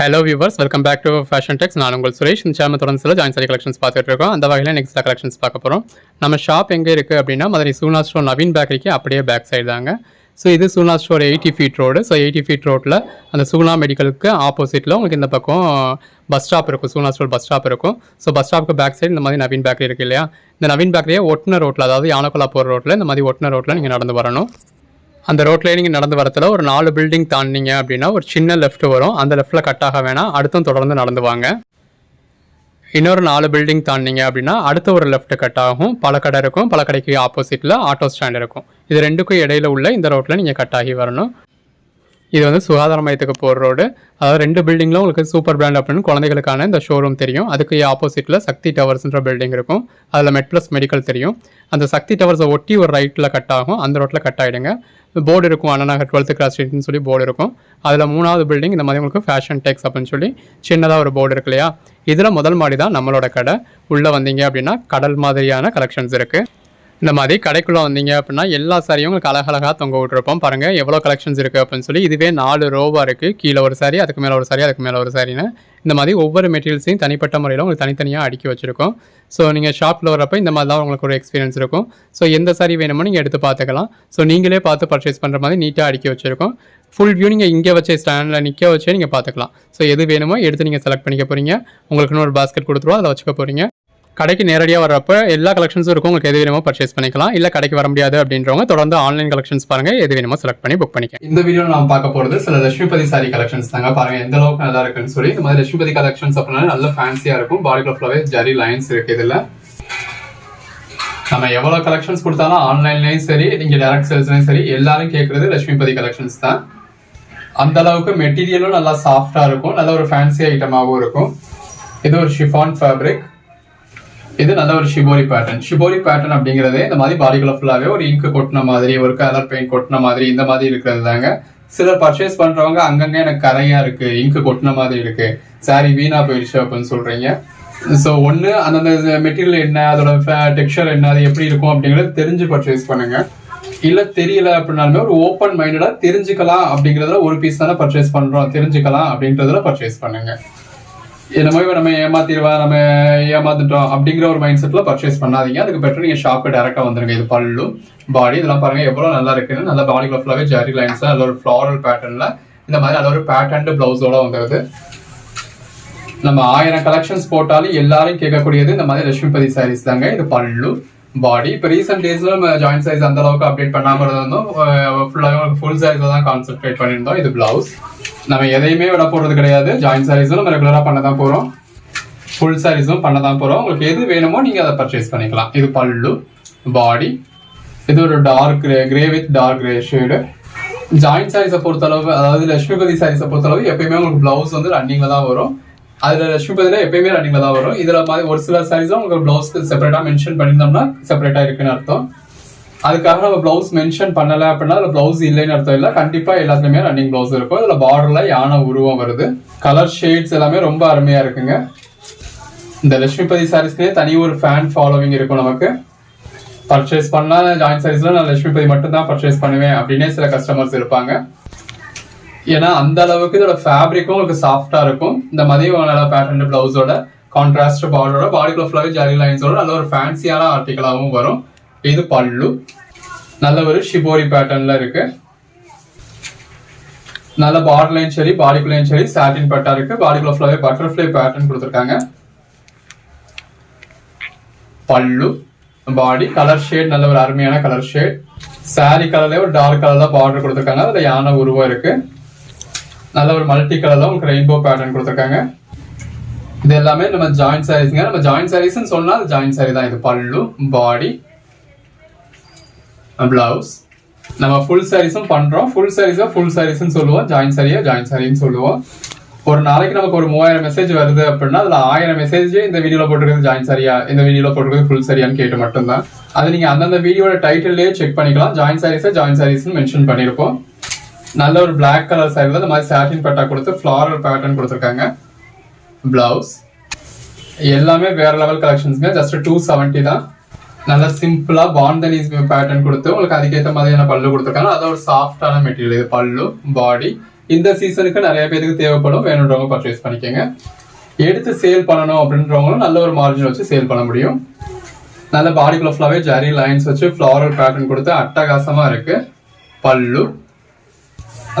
Hello viewers welcome back to fashion tex நான் உங்கள் சுரேஷ். இந்த சேனல் தொடர்ந்து சில ஜாயின் சாரி கலெக்ஷன்ஸ் பார்த்துட்டு இருக்கோம். அந்த வகையில் நெக்ஸ்ட் கலெக்ஷன்ஸ் பார்க்க போகிறோம் நம்ம ஷாப் எங்கே இருக்குது அப்படின்னா மதுரை சூனா ஸ்டோர் நவீன் பேக்கரிக்கு அப்படியே பேக் சைடு தாங்க. ஸோ இது சூனா store eighty feet road so eighty feet ரோட்டில் அந்த சூனா மெடிக்கலுக்கு ஆப்போசிட்டில் உங்களுக்கு இந்த பக்கம் பஸ் ஸ்டாப் இருக்கும். சூனா ஸ்டோர் பஸ் ஸ்டாப் இருக்கும். ஸோ பஸ் ஸ்டாப்புக்கு பேக் சைடு இந்த மாதிரி நவீன் பேக்கரி இருக்குது இல்லையா? இந்த நவீன் பேக்கரியே ஒட்டின ரோட்டில் அதாவது யானக்குலா போகிற ரோட்டில் இந்த மாதிரி ஒட்டின ரோட்டில் நீங்கள் நடந்து வரணும். அந்த ரோட்லேயே நீங்கள் நடந்து வரத்துல ஒரு நாலு பில்டிங் தாண்டினீங்க அப்படின்னா ஒரு சின்ன லெஃப்ட் வரும். அந்த லெஃப்ட்டில் கட் ஆக வேணாம். அடுத்தும் தொடர்ந்து நடந்து வாங்க. இன்னொரு நாலு பில்டிங் தாண்டினீங்க அப்படின்னா அடுத்த ஒரு லெஃப்ட் கட் ஆகும். பல கடை இருக்கும். பல கடைக்கு ஆப்போசிட்டில் ஆட்டோ ஸ்டாண்ட் இருக்கும். இது ரெண்டுக்கும் இடையில உள்ள இந்த ரோட்டில் நீங்கள் கட் ஆகி வரணும். இது வந்து சுகாதார மையத்துக்கு போகிற ரோடு. அதாவது ரெண்டு பில்டிங்கில் உங்களுக்கு சூப்பர் பிராண்ட் அப்படின்னு குழந்தைகளுக்கான இந்த ஷோரூம் தெரியும். அதுக்கு ஆப்போசிட்டில் சக்தி டவர்ஸ்ன்ற பில்டிங் இருக்கும். அதில் மெட் ப்ளஸ் மெடிக்கல் தெரியும். அந்த சக்தி டவர்ஸை ஒட்டி ஒரு ரைட்டில் கட் ஆகும். அந்த ரோட்டில் கட் ஆகிடுங்க போர்டு இருக்கும் அண்ணா டுவெல்த்து கிளாஸ் ஸ்ட்ரீட்னு சொல்லி போர்டு இருக்கும். அதில் மூணாவது பில்டிங் இந்த மாதிரி உங்களுக்கு ஃபேஷன் டெக்ஸ் அப்படின்னு சொல்லி சின்னதாக ஒரு போர்டு இருக்கு இல்லையா? இதில் முதல் மாடி தான் நம்மளோட கடை. உள்ளே வந்தீங்க அப்படின்னா கடல் மாதிரியான கலெக்ஷன்ஸ் இருக்குது இந்த மாதிரி கடைக்குள்ளே வந்தீங்க அப்படின்னா எல்லா சாரியும் உங்களுக்கு அழகழகாக தொங்க விட்டுருப்போம். பாருங்கள் எவ்வளோ கலெக்ஷன்ஸ் இருக்குது அப்படின்னு சொல்லி இதுவே நாலு ரோவாக இருக்குது கீழே ஒரு சாரி அதுக்கு மேலே ஒரு சாரி அதுக்கு மேலே ஒரு சாரின்னு இந்த மாதிரி ஒவ்வொரு மெட்டீரியல்ஸையும் தனிப்பட்ட முறையில் உங்களுக்கு தனித்தனியாக அடுக்கி வச்சுருக்கோம். ஸோ நீங்கள் ஷாப்பில் வரப்போ இந்த மாதிரி தான் உங்களுக்கு ஒரு எக்ஸ்பீரியன்ஸ் இருக்கும். ஸோ எந்த சாரி வேணுமோ நீங்கள் எடுத்து பார்த்துக்கலாம் ஸோ நீங்களே பார்த்து பர்ச்சேஸ் பண்ணுற மாதிரி நீட்டாக அடுக்கி வச்சுருக்கோம். ஃபுல் வியூ நீங்கள் இங்கே வச்சே ஸ்டாண்டில் நிற்க வச்சே நீங்கள் பார்த்துக்கலாம் ஸோ எது வேணுமோ எடுத்து நீங்கள் செலக்ட் பண்ணிக்க போகிறீங்க உங்களுக்குன்னு ஒரு பாஸ்கெட் கொடுத்துருவோம் அதில் வச்சுக்க போகிறீங்க கடைக்கு நேரடியாக வரப்போ எல்லா கலெக்ஷன்ஸும் இருக்கும். உங்களுக்கு எது வேணுமோ பர்ச்சேஸ் பண்ணிக்கலாம். இல்லை கடைக்கு வர முடியாது அப்படின்றவங்க தொடர்ந்து ஆன்லைன் கலெக்ஷன்ஸ் பாருங்க. எது வேணுமோ செலக்ட் பண்ணி புக் பண்ணிக்க இந்த வீடியோ நம்ம பார்க்க போகிறது சில லட்சுமிபதி சாரி கலெக்ஷன்ஸ் தாங்க. பாருங்க எந்த அளவுக்கு நல்லா இருக்குன்னு சொல்லி. இந்த மாதிரி லட்சுமிபதி கலெக்ஷன்ஸ் அப்படின்னா நல்ல ஃபேன்சியாக இருக்கும். பாடி ஃபுல்லாகவே ஜரி லைன்ஸ் இருக்கு இதில். நம்ம எவ்வளோ கலெக்ஷன்ஸ் கொடுத்தாலும் ஆன்லைன்லேயும் சரி நீங்கள் டேரக்ட் சேல்ஸ்லையும் சரி எல்லாரும் கேட்குறது லட்சுமிபதி கலெக்ஷன்ஸ் தான். அந்த அளவுக்கு மெட்டீரியலும் நல்லா சாஃப்டாக இருக்கும். நல்ல ஒரு ஃபேன்சி ஐட்டமாகவும் இருக்கும். இது ஒரு ஷிஃபான் ஃபேப்ரிக் இது நல்ல ஒரு ஷிபோரி பேட்டர்ன் ஷிபோரி பேட்டர்ன் அப்படிங்கிறதே இந்த மாதிரி பாடிக்குள்ள ஃபுல்லாகவே ஒரு இங்கு கொட்டின மாதிரி ஒரு கலர் பெயிண்ட் கொட்டின மாதிரி இந்த மாதிரி இருக்கிறது தாங்க. சிலர் பர்ச்சேஸ் பண்றவங்க அங்கங்க எனக்கு கரையா இருக்கு இங்கு கொட்டின மாதிரி இருக்கு. சாரி வீணா போயிடுச்சு அப்படின்னு சொல்றீங்க. ஸோ ஒன்று அந்தந்த மெட்டீரியல் என்ன அதோட டெக்ஸ்டர் என்ன அது எப்படி இருக்கும் அப்படிங்கிறத தெரிஞ்சு பர்ச்சேஸ் பண்ணுங்க. இல்ல தெரியல அப்படின்னாலுமே ஒரு ஓப்பன் மைண்டடா தெரிஞ்சுக்கலாம் அப்படிங்கறதுல ஒரு பீஸ் தானே பர்ச்சேஸ் பண்றோம். தெரிஞ்சுக்கலாம் அப்படின்றதுல பர்ச்சேஸ் பண்ணுங்க. என்னமோ நம்ம ஏமாத்திடுவா நம்ம ஏமாத்துட்டோம் அப்படிங்கிற ஒரு மைண்ட் செட்ல பர்ச்சேஸ் பண்ணாதீங்க. அதுக்கு பெட்டர் நீங்க ஷாப்பு டேரக்டா வந்துருங்க. இது பல்லு பாடி இதெல்லாம் பாருங்க எவ்வளவு நல்லா இருக்குன்னு. நல்ல பாடி ஃபுல்லாவே ஜாரி லைன்ஸ் நல்ல ஒரு ஃபிளாரல் பேட்டர்ன்ல இந்த மாதிரி நல்ல ஒரு பேட்டர்ன் பிளவுஸோட வந்துருது. நம்ம ஆயிரம் கலெக்ஷன்ஸ் போட்டாலும் எல்லாரும் கேட்கக்கூடியது இந்த மாதிரி லட்சுமிபதி சாரீஸ் தாங்க. இது பல்லு பாடி இப்போ ரீசெண்ட் டேஸ்ல நம்ம ஜாயிண்ட் சைஸ் அந்த அளவுக்கு அப்டேட் பண்ணாம இருந்தோம் ஃபுல்லாக ஃபுல் சைஸ்ல தான் கான்சென்ட்ரேட் பண்ணியிருந்தோம். இது பிளவுஸ் நம்ம எதையுமே விட போடுறது கிடையாது. ஜாயிண்ட் சாரீஸும் நம்ம ரெகுலராக பண்ண தான் போகிறோம் ஃபுல் சாரீஸும் பண்ண தான் போகிறோம் உங்களுக்கு எது வேணுமோ நீங்கள் அதை பர்ச்சேஸ் பண்ணிக்கலாம். இது பல்லு பாடி இது ஒரு dark grey grey with dark grey shade joint சாரீஸை பொறுத்தளவு அதாவது லட்சுமிபதி சாரீஸை பொறுத்தளவு எப்பயுமே உங்களுக்கு பிளவுஸ் வந்து ரன்னிங்கில் தான் வரும். அதுல லட்சுமிபதியில எப்பயுமே ரன்னிங்ல தான் வரும். இதுல மாதிரி ஒரு சில சாரீஸ் உங்களுக்கு பிளவுஸ்க்கு செப்பரேட்டா மென்ஷன் பண்ணியிருந்தோம்னா செப்பரேட்டா இருக்குன்னு அர்த்தம். அதுக்காக நம்ம பிளவுஸ் மென்ஷன் பண்ணல அப்படின்னா அதுல பிளவுஸ் இல்லைன்னு அர்த்தம் இல்லை. கண்டிப்பா எல்லாத்துலயுமே ரன்னிங் பிளவுஸ் இருக்கும். இதுல பார்டர்ல யானை உருவம் வருது. கலர் ஷேட்ஸ் எல்லாமே ரொம்ப அருமையா இருக்குங்க. இந்த லட்சுமிபதி சாரீஸ்க்கே தனி ஒரு ஃபேன் ஃபாலோவிங் இருக்கும் நமக்கு. பர்ச்சேஸ் பண்ணால் ஜாயிண்ட் சாரீஸ்ல நான் லட்சுமிபதி மட்டும் தான் பர்ச்சேஸ் பண்ணுவேன் அப்படின்னே சில கஸ்டமர்ஸ் இருப்பாங்க. ஏன்னா அந்த அளவுக்கு இதோட ஃபேப்ரிக்கும் உங்களுக்கு சாஃப்டா இருக்கும். இந்த மதியம் நல்ல பேட்டர்ன் பிளவுஸோட கான்ட்ராஸ்ட் பார்டரோட பாடிக்குள்ள ஃபுல்லாவே ஜாலி லைன்ஸோட நல்ல ஒரு ஃபேன்சியான ஆர்டிகலாகவும் வரும். இது பல்லு. நல்ல ஒரு ஷிபோரி பேட்டர்ன்ல இருக்கு. நல்ல பார்டர்லையும் சரி பாடிக்குள்ளேயும் சரி சாட்டின் பட்டா இருக்கு. பாடிக்குள்ள ஃபுல்லாவே பட்டர்ஃப்ளை பேட்டர்ன் கொடுத்துருக்காங்க. பல்லு பாடி கலர் ஷேட் நல்ல ஒரு அருமையான கலர் ஷேட் சாரி கலர்ல ஒரு டார்க் கலர்ல பார்டர் கொடுத்துருக்காங்க. அதுல யானை உருவம் இருக்கு. நல்ல ஒரு மல்டி கலர்ல உங்களுக்கு ரெயின்போ பேட்டர்ன் கொடுத்துருக்காங்க. இது எல்லாமே நம்ம ஜாயிண்ட் சாரீஸ்ங்க நம்ம ஜாயிண்ட் சாரீஸ்னு சொன்னால் அது ஜாயிண்ட் சாரி தான். இது பல்லு பாடி பிளவுஸ் நம்ம ஃபுல் சாரீஸும் பண்றோம். ஃபுல் சாரீஸா ஃபுல் சாரீஸ்னு சொல்லுவோம். ஜாயிண்ட் சாரியா ஜாயிண்ட் சாரின்னு சொல்லுவோம். ஒரு நாளைக்கு நமக்கு ஒரு மூவாயிரம் மெசேஜ் வருது அப்படின்னா அதுல ஆயிரம் மெசேஜ் இந்த வீடியோல போட்டுருக்கிறது ஜாயின் சரியா இந்த வீடியோல போட்டுருக்கிறது ஃபுல் சரியான்னு கேட்டு மட்டும்தான். அது நீங்க அந்தந்த வீடியோட டைட்டில்லே செக் பண்ணிக்கலாம். ஜாயின் சாரீஸ் ஜாயின் சாரீஸ்னு மென்ஷன் பண்ணிருப்போம் நல்ல ஒரு பிளாக் கலர் சாரில இந்த மாதிரி சாட்டின் பட்டா கொடுத்து ஃபிளாரல் பேட்டர்ன் கொடுத்துருக்காங்க. பிளவுஸ் எல்லாமே வேற லெவல் கலெக்ஷன்ஸ்ங்க ஜஸ்ட் டூ செவன்ட்டி தான். நல்ல சிம்பிளா பாண்டனிஸ் பேட்டர்ன் கொடுத்து உங்களுக்கு அதுக்கேற்ற மாதிரியான பல்லு கொடுத்துருக்காங்க. அது ஒரு சாஃப்டான மெட்டீரியல் இது பல்லு பாடி இந்த சீசனுக்கு நிறைய பேருக்கு தேவைப்படும். வேணுன்றவங்க பர்ச்சேஸ் பண்ணிக்கோங்க. எடுத்து சேல் பண்ணணும் அப்படின்றவங்களும் நல்ல ஒரு மார்ஜின் வச்சு சேல் பண்ண முடியும். நல்ல பாடிக்குள்ள ஃபுல்லாகவே ஜரி லைன்ஸ் வச்சு ஃப்ளாரல் பேட்டர்ன் கொடுத்து அட்டகாசமாக இருக்குது பல்லு.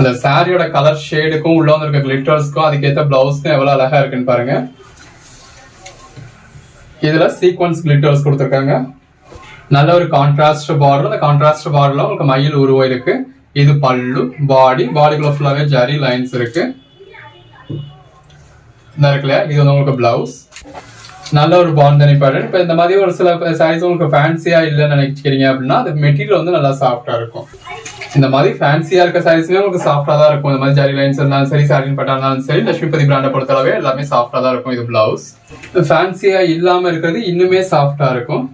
அந்த சாரியோட கலர் ஷேடுக்கும் உள்ள வந்திருக்க கிளிட்டர்ஸ்க்கும் அதுக்கேற்ற பிளவுஸ்க்கும் எவ்வளவு அழகா இருக்குன்னு பாருங்க. இதுல சீக்வன்ஸ் கிளிட்டர்ஸ் கொடுத்துருக்காங்க. நல்ல ஒரு கான்ட்ராஸ்ட் பார்டர் அந்த கான்ட்ராஸ்ட் பார்டர்ல உங்களுக்கு மயில் உருவம் இருக்கு. இது பல்லு பாடி பாடிக்குள்ள ஃபுல்லாவே ஜரி லைன்ஸ் இருக்கு. இருக்குல்ல இது வந்து உங்களுக்கு பிளவுஸ் நல்ல ஒரு பாண்டனி பேட்டர்ன் இப்போ இந்த மாதிரி ஒரு சில சாரீஸ் உங்களுக்கு ஃபேன்சியா இல்லைன்னு நினைக்கிறீங்க அப்படின்னா அது மெட்டீரியல் வந்து நல்லா சாஃப்டா இருக்கும். இந்த மாதிரி ஃபேன்சியா இருக்க சாரீஸ்மே உங்களுக்கு சாஃப்டா தான் இருக்கும். இந்த மாதிரி ஜாரி லைன்ஸ் இருந்தாலும் சரி சாரின் பட்டா இருந்தாலும் சரி லட்சுமிபதி பிராண்டை பொறுத்தளவே எல்லாமே சாஃப்டா தான் இருக்கும் இது பிளவுஸ் ஃபேன்சியா இல்லாம இருக்கிறது இன்னுமே சாஃப்டா இருக்கும்.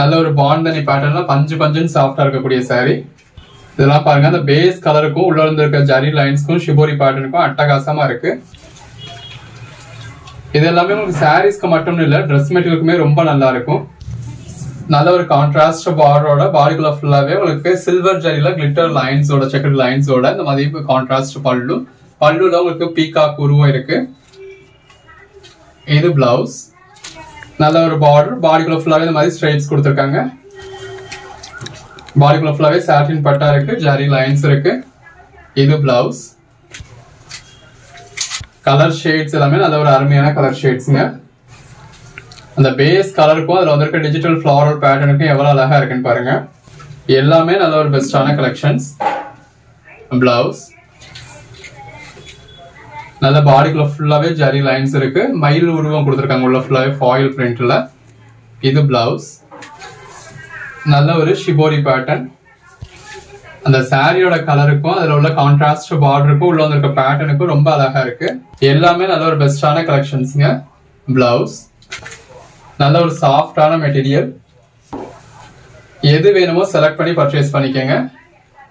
நல்ல ஒரு பாண்டனி பேட்டர்ன்ல பஞ்சு பஞ்சுன்னு சாஃப்டா இருக்கக்கூடிய சாரி இதெல்லாம் பாருங்க அந்த பேஸ் கலருக்கும் உள்ள இருந்து இருக்க ஜரி லைன்ஸ்க்கும் ஷிபோரி பேட்டர்னுக்கும் அட்டகாசமா இருக்கு. இது எல்லாமே உங்களுக்கு சாரீஸ்க்கு மட்டும் இல்ல ட்ரெஸ் மெட்டீரியலுக்குமே ரொம்ப நல்லா இருக்கும். நல்ல ஒரு கான்ட்ராஸ்ட் பார்டரோட பாடிக்குள்ள ஃபுல்லாவே உங்களுக்கு சில்வர் ஜரியில கிளிட்டர் லைன்ஸோட செக்கர் லைன்ஸோட இந்த மாதிரி கான்ட்ராஸ்ட் பல்லு. பல்லுல உங்களுக்கு பீகாக் உருவம் இருக்கு. இது பிளவுஸ் நல்ல ஒரு பார்டர் பாடிக்குள்ள ஃபுல்லாவே இந்த மாதிரி ஸ்ட்ரைட்ஸ் கொடுத்துருக்காங்க. பாடிக்குள்ள ஃபுல்லாவே சாட்டின் பட்டா இருக்கு ஜரி லைன்ஸ் இருக்கு. இது பிளவுஸ் கலர் ஷேட்ஸ் எல்லாமே நல்ல ஒரு அருமையான கலர் ஷேட்ஸுங்க அந்த பேஸ் கலருக்கும் அதில் வந்திருக்க டிஜிட்டல் ஃபிளாரல் பேட்டர்னுக்கும் எவ்வளோ அழகாக இருக்குன்னு பாருங்க. எல்லாமே நல்ல ஒரு பெஸ்டான கலெக்ஷன்ஸ் பிளவுஸ் நல்ல பாடிக்குள்ள ஃபுல்லாகவே ஜரி லைன்ஸ் இருக்கு. மயில் உருவம் கொடுத்துருக்காங்க உள்ள ஃபுல்லாகவே ஃபாயில் பிரிண்ட்டில் இது பிளவுஸ் நல்ல ஒரு ஷிபோரி பேட்டர்ன் அந்த சாரியோட கலருக்கும் அதில் உள்ள கான்ட்ராஸ்ட் பார்டருக்கும் உள்ள வந்திருக்க பேட்டர்னுக்கும் ரொம்ப அழகா இருக்கு. எல்லாமே நல்ல ஒரு பெஸ்டான கலெக்ஷன்ஸுங்க பிளவுஸ் நல்ல ஒரு சாஃப்டான மெட்டீரியல் எது வேணுமோ செலக்ட் பண்ணி பர்ச்சேஸ் பண்ணிக்கோங்க.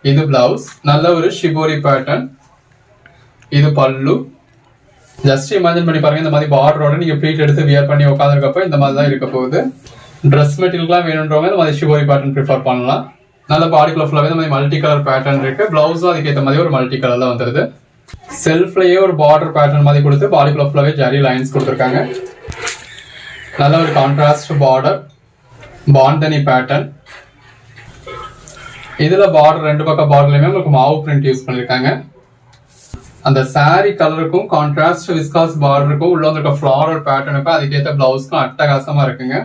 இது பிளவுஸ் நல்ல ஒரு ஷிபோரி பேட்டர்ன் இது பல்லு. ஜஸ்ட் இமேஜின் பண்ணி பாருங்க இந்த மாதிரி பார்டரோட நீங்க ப்ளீட் எடுத்து வியர் பண்ணி உட்காந்துருக்கப்போ இந்த மாதிரி தான் இருக்க போகுது. ட்ரெஸ் மெட்டீரியல்லாம் வேணுன்றவங்க இந்த மாதிரி ஷிபோரி பேட்டர்ன் ப்ரிஃபர் பண்ணலாம். நல்ல பாடிக்குள்ள ஃபுல்லாகவே இந்த மாதிரி மல்டி கலர் பேட்டர்ன் இருக்கு பிளவுஸும் அதுக்கேற்ற மாதிரி ஒரு மல்டி கலர்ல வந்துருது. செல்ஃப்லயே ஒரு பார்டர் பேட்டர்ன் மாதிரி கொடுத்து பாடிக்குள்ள ஃபுல்லாகவே ஜரி லைன்ஸ் கொடுத்துருக்காங்க. நல்ல ஒரு கான்ட்ராஸ்ட் பார்டர் பாண்டனி பேட்டர்ன் இதுல பார்டர் ரெண்டு பக்கம் பார்டர்லயுமே உங்களுக்கு மாவு பிரிண்ட் யூஸ் பண்ணிருக்காங்க. அந்த சாரி கலருக்கும் கான்ட்ராஸ்ட் விஸ்காஸ் பார்டருக்கும் உள்ள வந்திருக்க ஃபிளாரல் பேட்டர்னுக்கும் அதுக்கேற்ற பிளவுஸ்க்கும் அட்டகாசமா இருக்குங்க.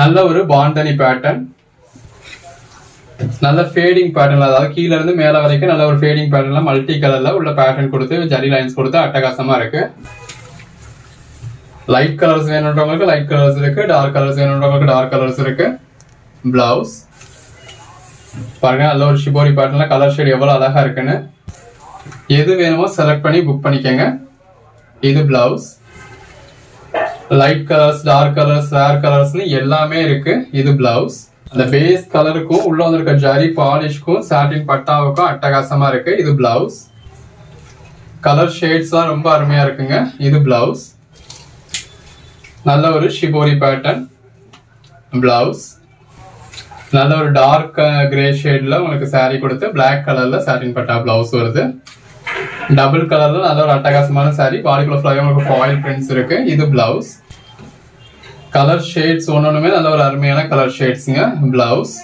நல்ல ஒரு பாண்டனி பேட்டர்ன் நல்ல ஃபேடிங் பேட்டர்ன்ல அதாவது கீழ இருந்து மேல வரைக்கும் நல்ல ஒரு ஃபேடிங் பேட்டர்ன்ல மல்டி கலர்ல உள்ள பேட்டர்ன் கொடுத்து ஜரி லைன்ஸ் கொடுத்து அட்டகாசமா இருக்கு. லைட் கலர்ஸ் வேணுன்றவங்களுக்கு லைட் கலர்ஸ் இருக்கு. டார்க் கலர்ஸ் வேணுன்றவங்களுக்கு டார்க் கலர்ஸ் இருக்கு. பிளவுஸ் பாருங்க நல்ல ஒரு ஷிபோரி பேட்டர்ல கலர் ஷேட் எவ்வளவு அழகா இருக்குன்னு. எது வேணுமோ செலக்ட் பண்ணி புக் பண்ணிக்கோங்க. இது blouse light colours dark colours rare கலர்ஸ்னு எல்லாமே இருக்கு. இது பிளவுஸ் அந்த பேஸ் கலருக்கும் உள்ள வந்திருக்க ஜரி பாலிஷ்க்கும் சாட்டின் பட்டாவுக்கும் அட்டகாசமா இருக்கு. இது பிளவுஸ் கலர் ஷேட்ஸ்லாம் ரொம்ப அருமையா இருக்குங்க. இது பிளவுஸ் நல்ல ஒரு ஷிபோரி பேட்டர்ன் பிளவுஸ் நல்ல ஒரு டார்க் கிரே ஷேட்ல உங்களுக்கு saree கொடுத்து பிளாக் கலர்ல சாட்டின் பட்டா பிளவுஸ் வருது. டபுள் கலர்ல நல்ல ஒரு அட்டகாசமான சாரீ பாடிக்குள்ள ஃபுல்லாவே உங்களுக்கு ஃபாயில் பிரிண்ட்ஸ் இருக்கு. இது பிளவுஸ் கலர் ஷேட்ஸ் ஒன்னொன்னுமே நல்ல ஒரு அருமையான கலர் ஷேட்ஸுங்க பிளவுஸ்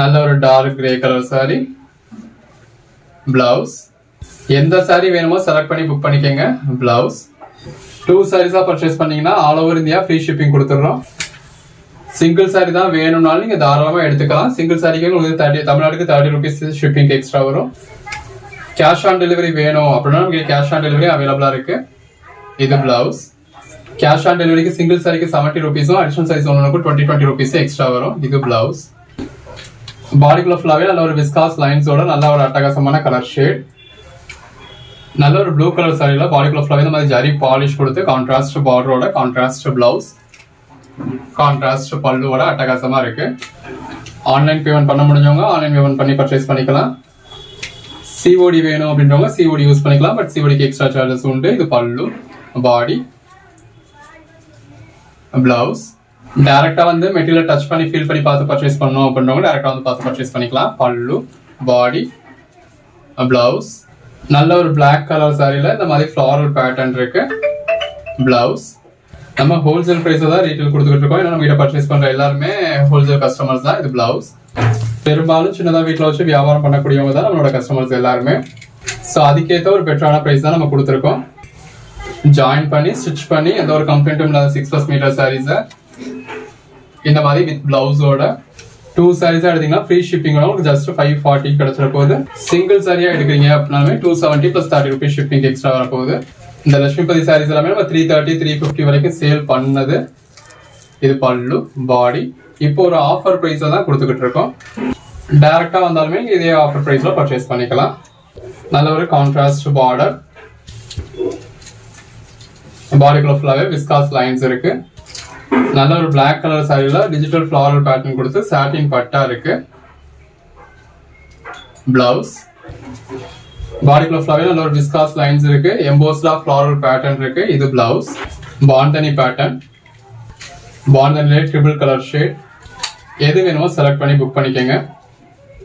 நல்ல ஒரு dark grey colour saree. Blouse எந்த saree வேணுமோ செலக்ட் பண்ணி புக் பண்ணிக்கோங்க. பிளவுஸ் டூ சாரீஸா பர்ச்சேஸ் பண்ணீங்கன்னா all over India free shipping கொடுத்துட்றோம். சிங்கிள் சாரி தான் வேணும்னாலும் நீங்கள் தாராளமாக எடுத்துக்கலாம். சிங்கிள் சாரிக்கு உங்களுக்கு தேர்ட்டி தமிழ்நாட்டுக்கு தேர்ட்டி ருபீஸ் ஷிப்பிங் எக்ஸ்ட்ரா வரும். கேஷ் ஆன் டெலிவரி வேணும் அப்படின்னா நமக்கு கேஷ் ஆன் டெலிவரி அவைலபிளாக இருக்கு. இது பிளவுஸ் கேஷ் ஆன் டெலிவரிக்கு சிங்கிள் சாரிக்கு செவன்ட்டி ருபீஸும் அடிஷனல் சைஸ் ஒன்றுக்கு டுவெண்ட்டி டுவெண்ட்டி ருபீஸ் எக்ஸ்ட்ரா வரும். இது பிளவுஸ் பாடிக்குள்ள ஃபுல்லாகவே நல்ல ஒரு விஸ்காஸ் லைன்ஸோட நல்ல ஒரு அட்டகாசமான கலர் ஷேட் நல்ல ஒரு ப்ளூ கலர் சாரியில் பாடிக்குள்ள ஃபுல்லாக இந்த மாதிரி ஜரி பாலிஷ் கொடுத்து கான்ட்ராஸ்ட் பார்டரோட கான்ட்ராஸ்ட் பிளவுஸ் கான்ட்ராஸ்ட் பல்லுவோட அட்டகாசமாக இருக்கு. ஆன்லைன் பேமெண்ட் பண்ண முடிஞ்சவங்க ஆன்லைன் பேமெண்ட் பண்ணி பர்ச்சேஸ் பண்ணிக்கலாம். சிஓடி வேணும் அப்படின்றவங்க சிஓடி யூஸ் பண்ணிக்கலாம். பட் சிஓடிக்கு எக்ஸ்ட்ரா சார்ஜஸ் உண்டு. இது பல்லு பாடி பிளவுஸ் டேரெக்டாக வந்து மெட்டீரியல் டச் பண்ணி ஃபீல் பண்ணி பார்த்து பர்ச்சேஸ் பண்ணணும் அப்படின்றவங்க டேரெக்டாக வந்து பார்த்து பர்ச்சேஸ் பண்ணிக்கலாம். பல்லு பாடி பிளவுஸ் நல்ல ஒரு பிளாக் கலர் சாரியில் இந்த மாதிரி ஃப்ளாரல் பேட்டர்ன் இருக்கு. பிளவுஸ் நம்ம ஹோல்சேல் பிரைஸ் தான் ரீட்டைல் கொடுத்துக்கிட்டு இருக்கோம். ஏன்னா நம்ம கிட்ட பர்ச்சேஸ் பண்ணுற எல்லாருமே ஹோல்சேல் கஸ்டமர்ஸ் தான். இது பிளவுஸ் பெரும்பாலும் சின்னதாக வீட்டில் வச்சு வியாபாரம் பண்ணக்கூடியவங்க தான் நம்மளோட கஸ்டமர்ஸ் எல்லாருமே. ஸோ அதுக்கேற்ற ஒரு பெட்டரான ப்ரைஸ் தான் நம்ம கொடுத்துருக்கோம். ஜாயின் பண்ணி ஸ்டிச் பண்ணி எந்த ஒரு கம்ப்ளைண்ட்டும் இல்லாத சிக்ஸ் ப்ளஸ் மீட்டர் சாரீஸை இந்த மாதிரி வித் பிளவுஸோட டூ சாரீஸாக எடுத்தீங்கன்னா ஃப்ரீ ஷிப்பிங்கோட உங்களுக்கு ஜஸ்ட் ஃபைவ் ஃபார்ட்டி கிடைச்சிட போகுது. சிங்கிள் சாரியாக எடுக்கிறீங்க அப்படின்னாலுமே two seventy plus thirty rupees shipping extra வர போகுது. இந்த லட்சுமிபதி சாரீஸ் எல்லாமே நம்ம த்ரீ தேர்ட்டி த்ரீ ஃபிஃப்டி வரைக்கும் சேல் பண்ணது. இது பல்லு பாடி இப்போ ஒரு ஆஃபர் ப்ரைஸில் தான் கொடுத்துக்கிட்டு இருக்கோம். டைரக்டா வந்தாலுமே இதே ஆஃபர் ப்ரைஸ்ல பர்ச்சேஸ் பண்ணிக்கலாம். நல்ல ஒரு கான்ட்ராஸ்ட் பார்டர் பாடிக்குள்ள ஃபுல்லாகவே விஸ்காஸ் லைன்ஸ் இருக்கு. நல்ல ஒரு பிளாக் கலர் சாரியில டிஜிட்டல் ஃப்ளாரல் பேட்டர்ன் கொடுத்து சாட்டின் பட்டா இருக்கு. பிளவுஸ் பாடிக்குள்ள ஃபுல்லாகவே நல்ல ஒரு விஸ்காஸ் லைன்ஸ் இருக்கு. எம்போஸ்டா ஃப்ளாரல் பேட்டர்ன் இருக்கு. இது பிளவுஸ் பாண்டனி பேட்டர்ன் பாண்டனிலே ட்ரிபிள் கலர் ஷேட் எது வேணுமோ செலக்ட் பண்ணி புக் பண்ணிக்கோங்க.